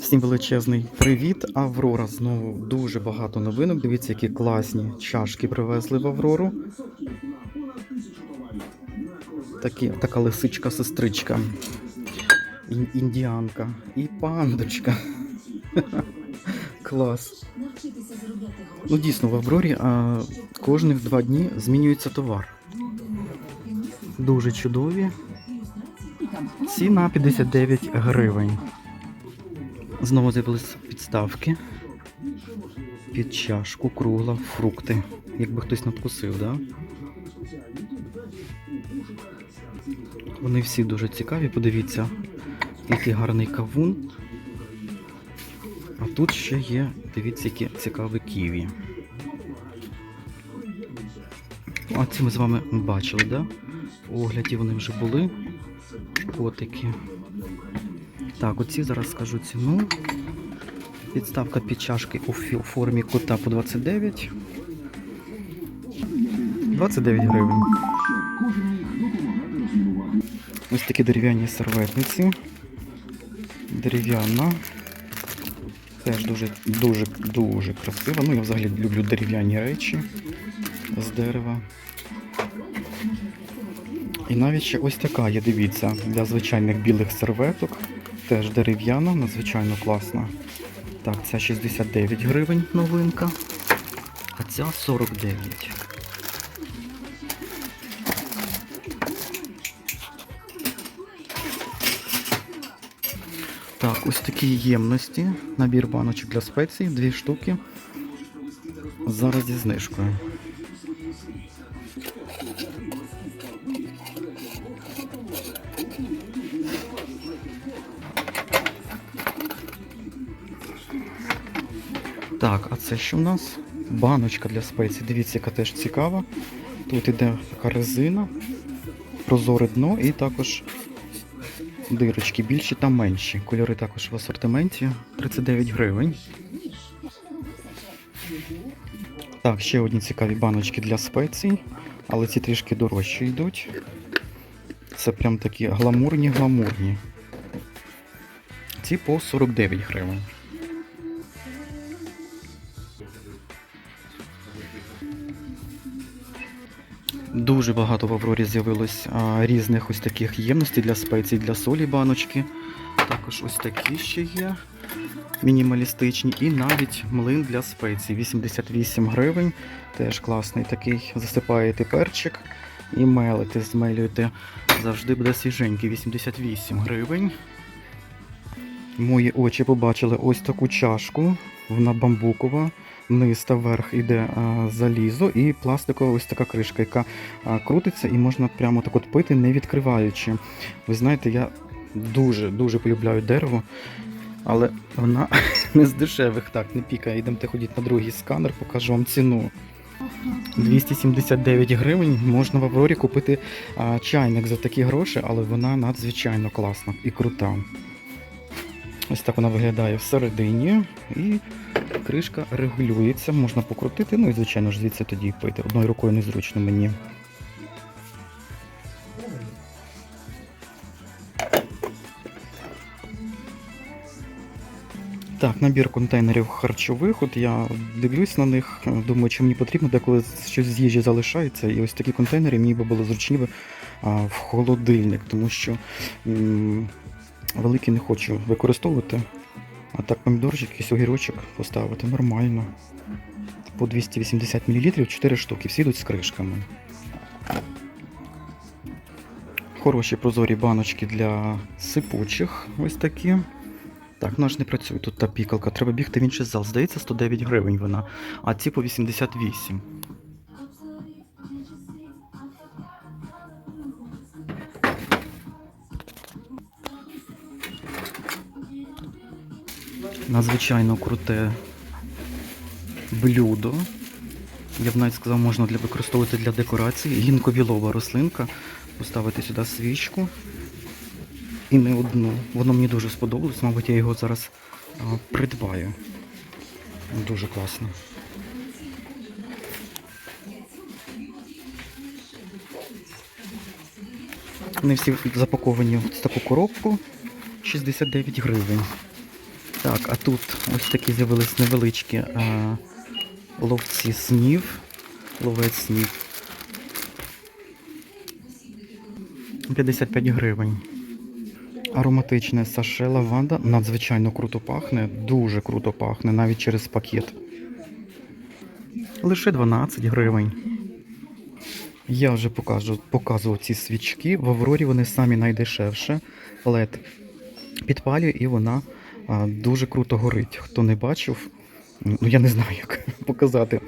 Всім величезний привіт, Аврора. Знову дуже багато новинок. Дивіться, які класні чашки привезли в Аврору. Такі, така лисичка-сестричка, ін- індіанка і пандочка. Клас. Ну дійсно, в Аврорі а, кожних два дні змінюється товар. Дуже чудові. Ціна 59 гривень. Знову з'явились підставки. Під чашку, кругла, фрукти. Якби хтось надкусив, да? Вони всі дуже цікаві. Подивіться, який гарний кавун. А тут ще є, дивіться, які цікаві ківі. А ці ми з вами бачили, да? Огляді вони вже були. Котики. Так, оці зараз скажу ціну. Підставка під чашки у формі кота по 29. 29 гривень. Ось такі дерев'яні серветниці. Дерев'яна. Теж дуже, дуже, дуже красива. Ну, я взагалі люблю дерев'яні речі з дерева. І навіть ще ось така є, дивіться, для звичайних білих серветок. Теж дерев'яна, надзвичайно класна. Так, ця 69 гривень новинка, а ця 49. Так, ось такі ємності. Набір баночок для спецій, дві штуки. Зараз зі знижкою. Це що в нас? Баночка для спецій. Дивіться, яка теж цікава. Тут іде така резина, прозоре дно і також дирочки більші та менші. Кольори також в асортименті 39 гривень. Так, ще одні цікаві баночки для спецій, але ці трішки дорожчі йдуть. Це прям такі гламурні-гламурні. Ці по 49 гривень. Дуже багато в Аврорі з'явилось різних ось таких ємностей для спецій, для солі баночки. Також ось такі ще є. Мінімалістичні. І навіть млин для спецій. 88 гривень. Теж класний такий. Засипаєте перчик і мелите, змелюєте. Завжди буде свіженький. 88 гривень. Мої очі побачили ось таку чашку. Вона бамбукова. Низ та вверх іде а, залізо і пластикова ось така кришка, яка а, крутиться і можна прямо так от пити, не відкриваючи. Ви знаєте, я дуже-дуже полюбляю дерево, але вона не з дешевих. Так, не пікає. Йдемте ходіть на другий сканер, покажу вам ціну. 279 гривень можна в Аврорі купити а, чайник за такі гроші, але вона надзвичайно класна і крута. Ось так вона виглядає всередині. І кришка регулюється, можна покрутити, ну і звичайно ж звідси тоді пити. Одною рукою незручно мені. Так, набір контейнерів харчових. От я дивлюсь на них, думаю, чи мені потрібно, деколи щось з їжі залишається. І ось такі контейнери мені би було зручні в холодильник, тому що великий не хочу використовувати. А так помідорчик, якийсь огірочок поставити нормально. По 280 мл 4 штуки, всі йдуть з кришками. Хороші прозорі баночки для сипучих. Ось такі. Так, вона ж не працює, тут та пікалка. Треба бігти в інший зал. Здається, 109 гривень вона, а ці по 88. Надзвичайно круте блюдо. Я б навіть сказав, можна для використовувати для декорації. Гінковілова рослинка. Поставити сюди свічку. І не одну. Воно мені дуже сподобалось, мабуть, я його зараз а, придбаю. Дуже класно. Вони всі запаковані в таку коробку 69 гривень. Так, а тут ось такі з'явились невеличкі е, ловці снів. Ловець снів. 55 гривень. Ароматичне саше лаванда надзвичайно круто пахне, дуже круто пахне, навіть через пакет. Лише 12 гривень. Я вже покажу, показував ці свічки. В Аврорі вони самі найдешевше. LED підпалює і вона а, дуже круто горить. Хто не бачив, ну я не знаю, як показати.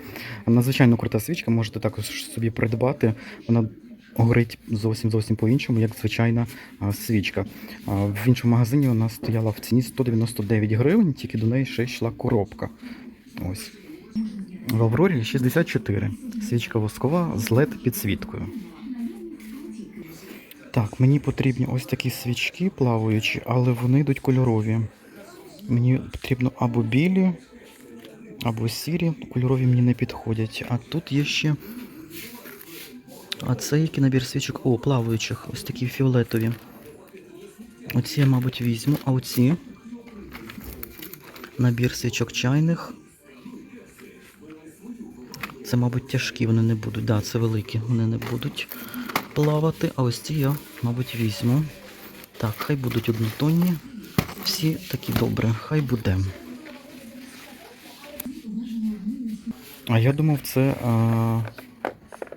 Надзвичайно крута свічка, можете також собі придбати. Вона горить зовсім зовсім по-іншому, як звичайна свічка. В іншому магазині вона стояла в ціні 199 гривень, тільки до неї ще йшла коробка. Ось. В Аврорі 64. Свічка воскова з LED підсвіткою. Так, мені потрібні ось такі свічки плаваючі, але вони йдуть кольорові. Мені потрібно або білі, або сірі. Кольорові мені не підходять. А тут є ще. А це який набір свічок? О, плаваючих, ось такі фіолетові. Оці я, мабуть, візьму, а оці набір свічок чайних. Це, мабуть, тяжкі, вони не будуть. Да, це великі, вони не будуть плавати. А ось ці я, мабуть, візьму. Так, хай будуть однотонні. Всі такі добре, хай буде. А я думав, це а,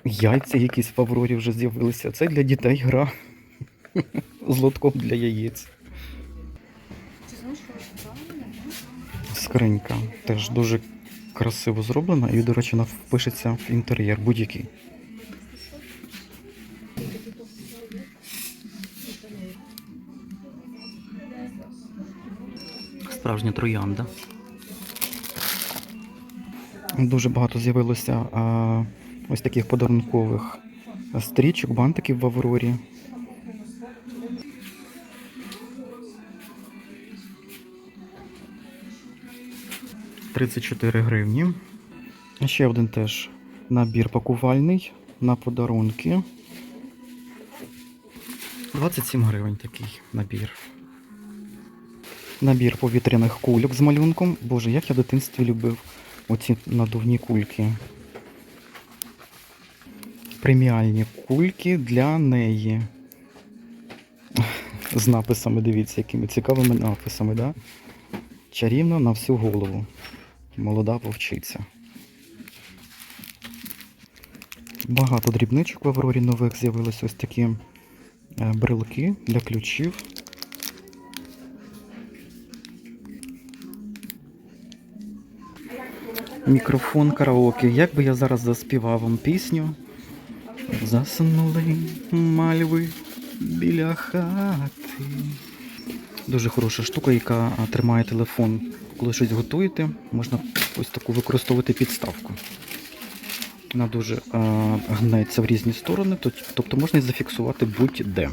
яйця якісь в Аврорі вже з'явилися. Це для дітей гра з лотком для яєць. Скринька теж дуже красиво зроблена і, до речі, вона впишеться в інтер'єр будь-який. Справжня троянда. Дуже багато з'явилося а, ось таких подарункових стрічок, бантиків в Аврорі. Тридцять чотири гривні. Ще один теж набір пакувальний на подарунки. 27 гривень такий набір. Набір повітряних кульок з малюнком. Боже, як я в дитинстві любив оці надувні кульки. Преміальні кульки для неї. З написами, дивіться, якими цікавими написами, да? Чарівно на всю голову. Молода вовчиця. Багато дрібничок в Аврорі нових з'явилось ось такі е, брелки для ключів. Мікрофон караоке. Як би я зараз заспівав вам пісню? Заснули мальви біля хати. Дуже хороша штука, яка тримає телефон. Коли щось готуєте, можна ось таку використовувати підставку. Вона дуже а, гнеться в різні сторони, тобто можна зафіксувати будь-де.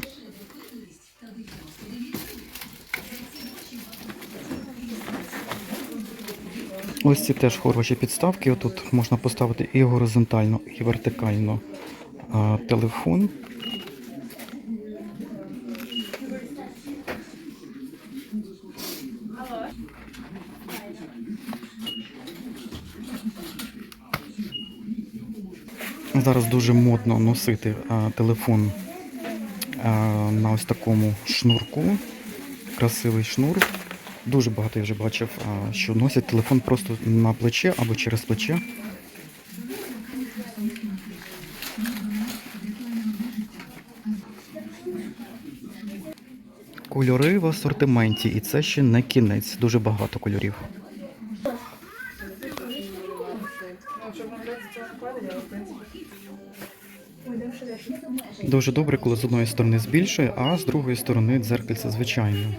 Ось ці теж хороші підставки. Тут можна поставити і горизонтально, і вертикально а, телефон. Зараз дуже модно носити а, телефон а, на ось такому шнурку. Красивий шнур. Дуже багато я вже бачив, що носять телефон просто на плече або через плече. Кольори в асортименті, і це ще не кінець. Дуже багато кольорів. Дуже добре, коли з одної сторони збільшує, а з другої сторони дзеркальце звичайне.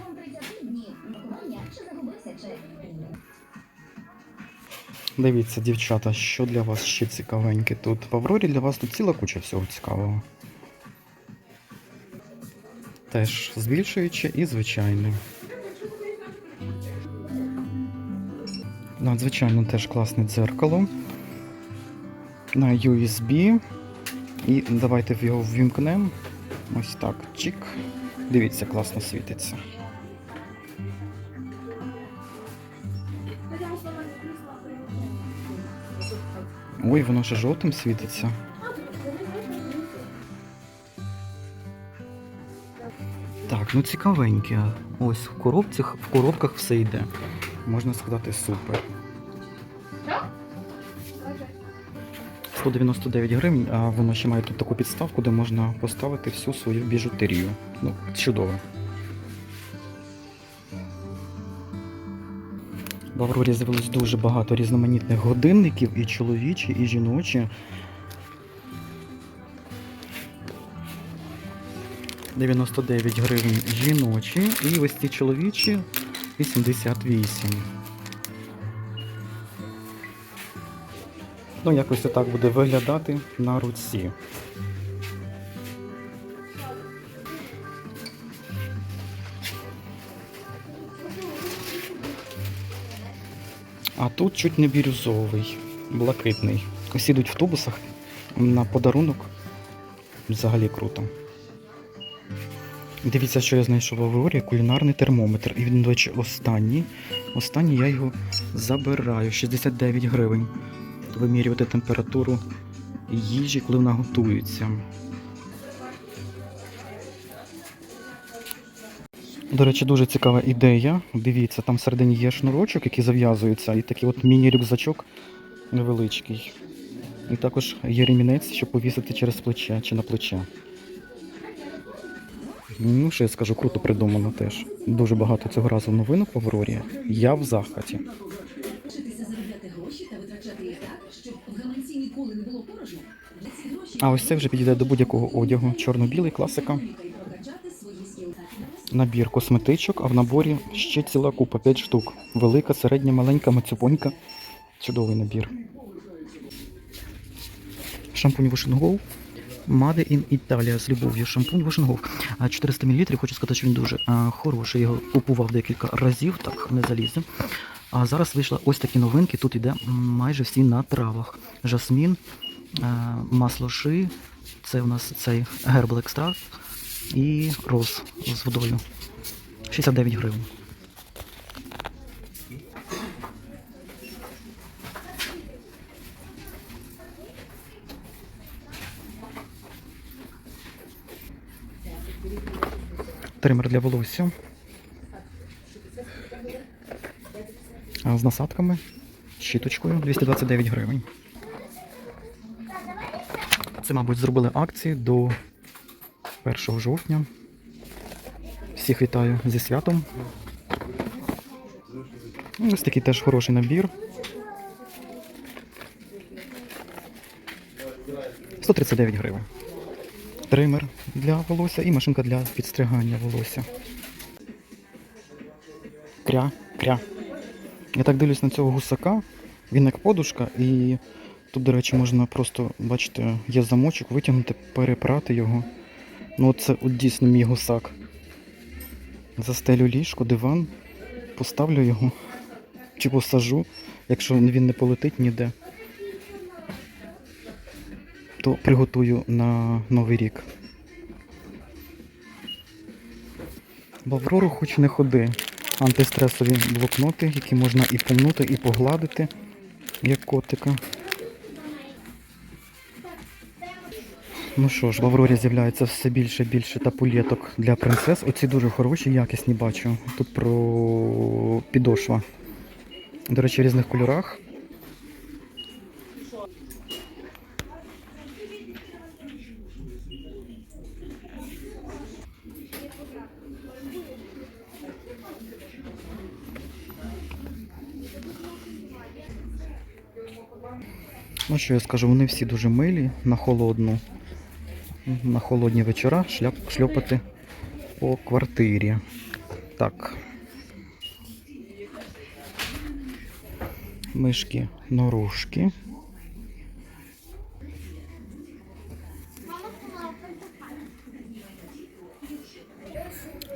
Дивіться, дівчата, що для вас ще цікавеньке тут. В Аврорі для вас тут ціла куча всього цікавого. Теж збільшуюче і звичайне. Надзвичайно теж класне дзеркало. На USB. І давайте його ввімкнемо. Ось так. Чик. Дивіться, класно світиться. Ой, воно ще жовтим світиться. Так, ну цікавеньке. Ось в коробцях, в коробках все йде. Можна сказати, супер. 199 гривень, а воно ще має тут таку підставку, де можна поставити всю свою біжутерію. Ну, чудово. В Аврорі з'явилось дуже багато різноманітних годинників, і чоловічі, і жіночі. 99 гривень жіночі, і ось ці чоловічі 88. Ну, якось так буде виглядати на руці. А тут чуть не бірюзовий, блакитний. Ось ідуть в автобусах на подарунок. Взагалі круто. Дивіться, що я знайшов в Аврорі, кулінарний термометр. І він, до речі, останній. Останній я його забираю. 69 гривень. Вимірювати температуру їжі, коли вона готується. До речі, дуже цікава ідея. Дивіться, там всередині є шнурочок, який зав'язується, і такий от міні-рюкзачок невеличкий. І також є ремінець, щоб повісити через плече чи на плече. Ну, що я скажу, круто придумано теж. Дуже багато цього разу новинок в Аврорі. Я в захваті. А ось це вже підійде до будь-якого одягу. Чорно-білий, класика. Набір косметичок, а в наборі ще ціла купа, 5 штук. Велика, середня, маленька, мацюпонька. Чудовий набір. Шампунь Go. Made in Italia з любов'ю. Шампунь. А, 400 мл. Хочу сказати, що він дуже хороший. Його купував декілька разів, так не залізе. А зараз вийшли ось такі новинки. Тут іде майже всі на травах. Жасмін, масло ши. Це у нас цей гербл екстракт і роз з водою. 69 гривень. Тример для волосся. З насадками, щіточкою 229 гривень. Це, мабуть, зробили акції до 1 жовтня. Всіх вітаю зі святом. Ось такий теж хороший набір. 139 гривень. Тример для волосся і машинка для підстригання волосся. Кря, кря. Я так дивлюсь на цього гусака. Він як подушка, і тут, до речі, можна просто, бачите, є замочок, витягнути, перепрати його. Ну, це от дійсно мій гусак. Застелю ліжко, диван, поставлю його чи посажу, якщо він не полетить ніде, то приготую на Новий рік. В Аврору хоч не ходи. Антистресові блокноти, які можна і помнути, і погладити, як котика. Ну що ж, в Аврорі з'являється все більше і більше тапулеток для принцес. Оці дуже хороші, якісні бачу. Тут про підошва. До речі, в різних кольорах. Ну що я скажу, вони всі дуже милі на холодну. На холодні вечора шляп, шльопати по квартирі. Так. Мишки норушки.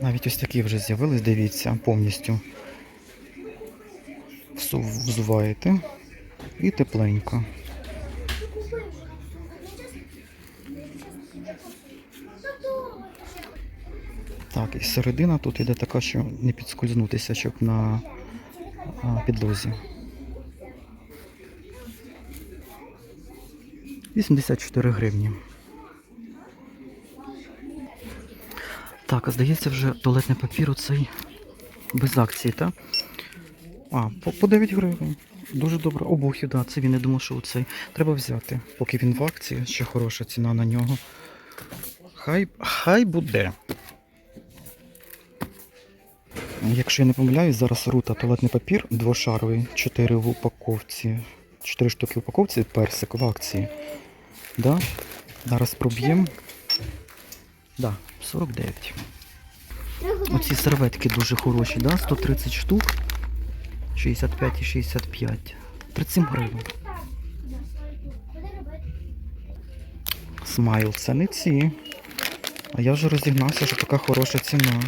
Навіть ось такі вже з'явились, дивіться, повністю взуваєте і тепленько. Так, і середина тут іде така, що не підскользнутися, щоб на підлозі. 84 гривні. Так, а здається, вже туалетний папір оцей без акції, так? А, по, по 9 гривень. Дуже добре. Обухів, да, це він я думав, що оцей. Треба взяти, поки він в акції, ще хороша ціна на нього. Хай, хай буде. Якщо я не помиляюсь, зараз рута туалетний папір двошаровий, 4 в упаковці. 4 штуки в упаковці, персик в акції. Да? Зараз проб'ємо. Да, 49. Оці серветки дуже хороші, да? 130 штук. 65 і 65. 37 гривень. Смайл, це не ці. А я вже розігнався, що така хороша ціна.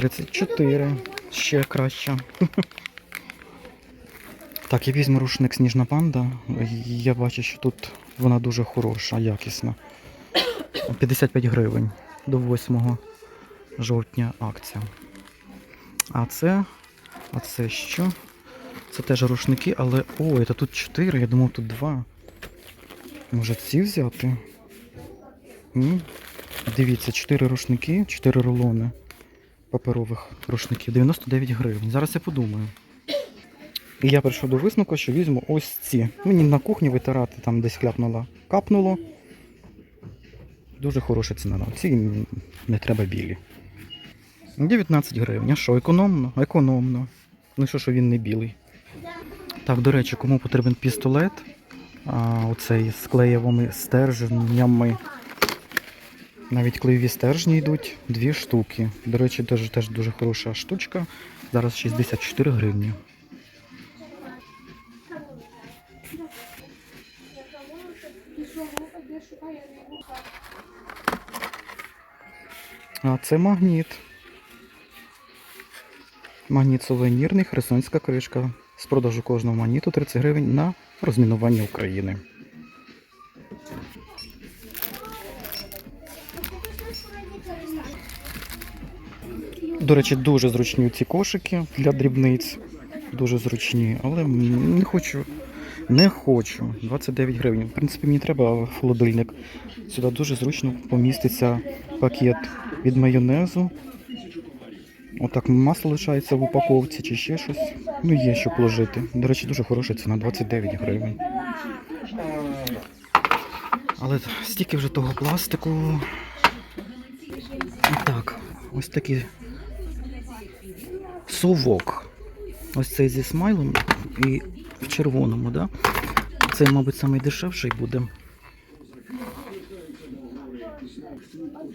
34. Ще краще. Так, я візьму рушник Сніжна панда. Я бачу, що тут вона дуже хороша, якісна. 55 гривень до 8 жовтня акція. А це. А це що? Це теж рушники, але. Ой, це тут 4, я думав тут 2. Може ці взяти? М? Дивіться, 4 рушники, 4 рулони паперових рушників. 99 гривень. Зараз я подумаю. І я прийшов до висновку, що візьму ось ці. Мені на кухні витирати там десь кляпнуло, капнуло. Дуже хороша ціна. Ці не треба білі. 19 гривень. А що, економно? Економно. Ну що, що він не білий. Так, до речі, кому потрібен пістолет, а, оцей з клеєвими стержнями. Навіть клеєві стержні йдуть дві штуки. До речі, теж, теж дуже хороша штучка. Зараз 64 гривні. А це магніт. Магніт сувенірний, херсонська кришка. З продажу кожного магніту 30 гривень на розмінування України. До речі, дуже зручні ці кошики для дрібниць. Дуже зручні, але не хочу. Не хочу. 29 гривень. В принципі, мені треба холодильник. Сюди дуже зручно поміститься пакет від майонезу. Отак масло лишається в упаковці чи ще щось. Ну, є що положити. До речі, дуже хороша ціна 29 гривень. Але стільки вже того пластику. Так, ось такий совок. Ось цей зі смайлом і в червоному, да? Цей, мабуть, найдешевший буде.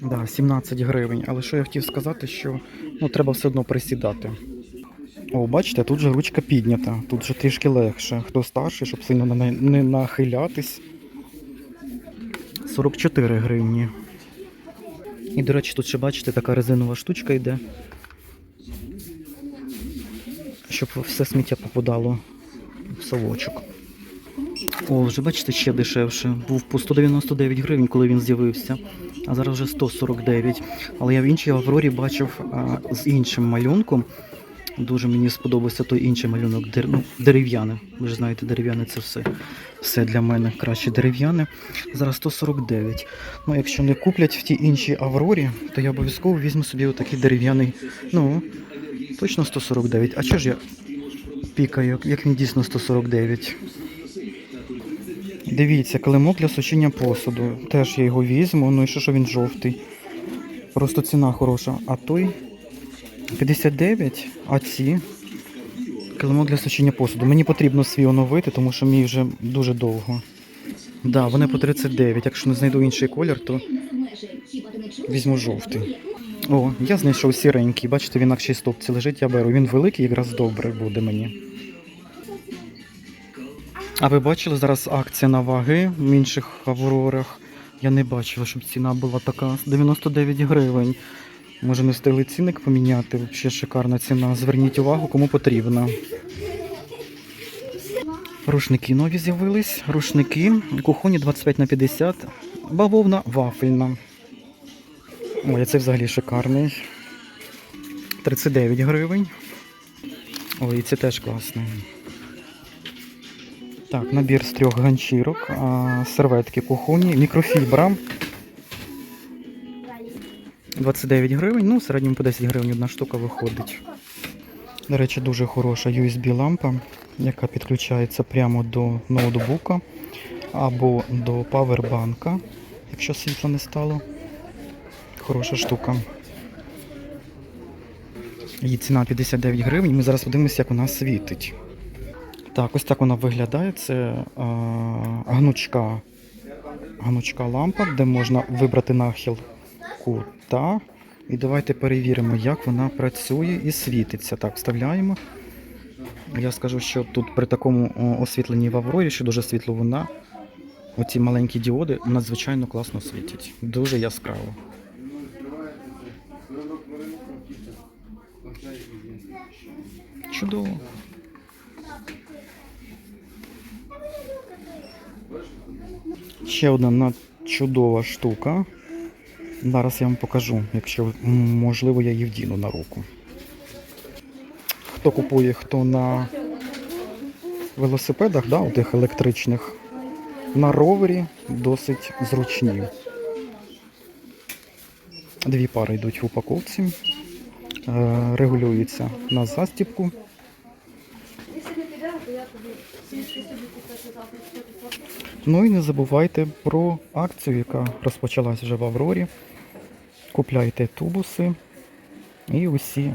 Да, 17 гривень. Але що я хотів сказати, що ну, треба все одно присідати. О, бачите, тут же ручка піднята, тут же трішки легше. Хто старший, щоб сильно не нахилятись. 44 гривні. І, до речі, тут ще бачите, така резинова штучка йде. Щоб все сміття попадало в совочок. О, вже бачите, ще дешевше. Був по 199 гривень, коли він з'явився, а зараз вже 149. Але я в іншій Аврорі бачив а, з іншим малюнком. Дуже мені сподобався той інший малюнок, дер... ну, дерев'яне. Ви ж знаєте, дерев'яне це все. Все для мене краще дерев'яне. Зараз 149. Ну, якщо не куплять в тій іншій Аврорі, то я обов'язково візьму собі отакий дерев'яний. Ну, точно 149. А чого ж я пікаю, як він дійсно 149? Дивіться, килимок для сушіння посуду. Теж я його візьму, ну і що, що він жовтий. Просто ціна хороша. А той 59, а ці килимок для сушіння посуду. Мені потрібно свій оновити, тому що мій вже дуже довго. Да, вони по 39. Якщо не знайду інший колір, то візьму жовтий. О, я знайшов сіренький. Бачите, він на нашій стопці лежить, я беру. Він великий, якраз добре буде мені. А ви бачили зараз акція на ваги в інших аврорах? Я не бачила, щоб ціна була така 99 гривень. Може не встигли цінник поміняти? Взагалі шикарна ціна. Зверніть увагу, кому потрібно. Рушники нові з'явились. Рушники. Кухоні 25 на 50. Бавовна вафельна. Ой, це взагалі шикарний. 39 гривень. Ой, це теж класний. Так, набір з трьох ганчірок, серветки кухонні, мікрофібра. 29 гривень, ну, в середньому по 10 гривень одна штука виходить. До речі, дуже хороша USB-лампа, яка підключається прямо до ноутбука або до павербанка, якщо світла не стало. Хороша штука. Її ціна 59 гривень. Ми зараз подивимося, як вона світить. Так, ось так вона виглядає. Це а, гнучка, гнучка лампа, де можна вибрати нахил кута. І давайте перевіримо, як вона працює і світиться. Так, вставляємо. Я скажу, що тут при такому освітленні в Аврорі, що дуже світло вона, оці маленькі діоди надзвичайно класно світять. Дуже яскраво. Чудово. Ще одна чудова штука. Зараз я вам покажу, якщо можливо я її вдіну на руку. Хто купує, хто на велосипедах, да, тих електричних, на ровері досить зручні. Дві пари йдуть в упаковці, е, регулюються на застіпку. Ну і не забувайте про акцію, яка розпочалась вже в Аврорі. Купляйте тубуси і усі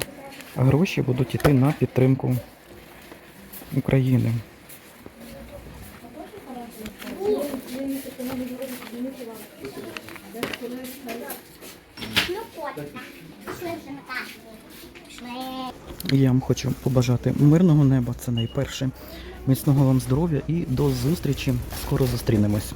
гроші будуть йти на підтримку України. Ну, котика. Швидше так. Швидше. І я вам хочу побажати мирного неба, це найперше, міцного вам здоров'я і до зустрічі. Скоро зустрінемось.